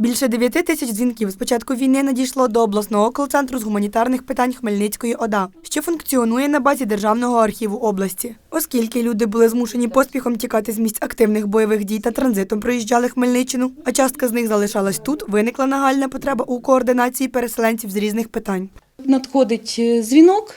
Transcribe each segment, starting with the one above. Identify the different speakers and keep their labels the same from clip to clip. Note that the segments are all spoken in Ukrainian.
Speaker 1: Більше 9 тисяч дзвінків з початку війни надійшло до обласного кол-центру з гуманітарних питань Хмельницької ОДА, що функціонує на базі Державного архіву області. Оскільки люди були змушені поспіхом тікати з місць активних бойових дій та транзитом проїжджали Хмельниччину, а частка з них залишалась тут, виникла нагальна потреба у координації переселенців з різних питань.
Speaker 2: надходить е, дзвінок,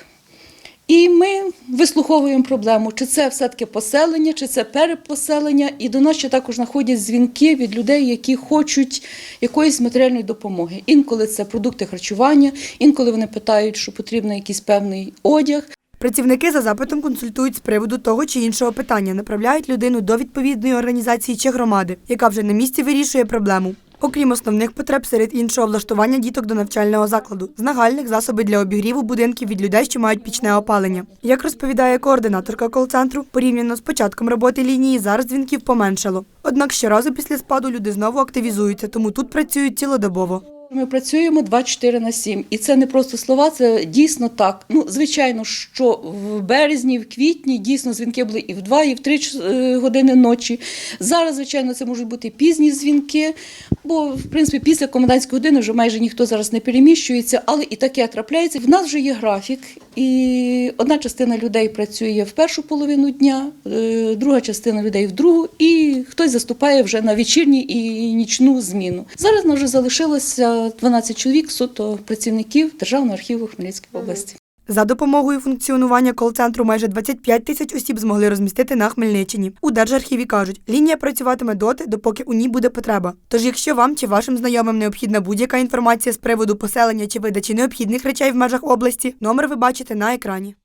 Speaker 2: і ми вислуховуємо проблему, чи це все-таки поселення, чи це перепоселення. І до нас ще також знаходять дзвінки від людей, які хочуть якоїсь матеріальної допомоги. Інколи це продукти харчування, інколи вони питають, що потрібен якийсь певний одяг.
Speaker 1: Працівники за запитом консультують з приводу того чи іншого питання, направляють людину до відповідної організації чи громади, яка вже на місці вирішує проблему. Окрім основних потреб, серед іншого влаштування діток до навчального закладу, з нагальних засоби для обігріву будинків від людей, що мають пічне опалення. Як розповідає координаторка кол-центру, порівняно з початком роботи лінії, зараз дзвінків поменшало. Однак щоразу після спаду люди знову активізуються, тому тут працюють цілодобово.
Speaker 2: Ми працюємо 24 на 7. І це не просто слова, це дійсно так. Ну, звичайно, що в березні, в квітні дійсно дзвінки були і в 2, і в 3 е, години ночі. Зараз, звичайно, це можуть бути пізні дзвінки, бо, в принципі, після комендантської години вже майже ніхто зараз не переміщується, але і таке трапляється. В нас вже є графік, і одна частина людей працює в першу половину дня, е, друга частина людей в другу, і хтось заступає вже на вечірню і нічну зміну. Зараз нас вже залишилося 12 чоловік суто працівників Державного архіву Хмельницької області.
Speaker 1: За допомогою функціонування кол-центру майже 25 тисяч осіб змогли розмістити на Хмельниччині. У Держархіві кажуть, лінія працюватиме доти, допоки у ній буде потреба. Тож, якщо вам чи вашим знайомим необхідна будь-яка інформація з приводу поселення чи видачі необхідних речей в межах області, номер ви бачите на екрані.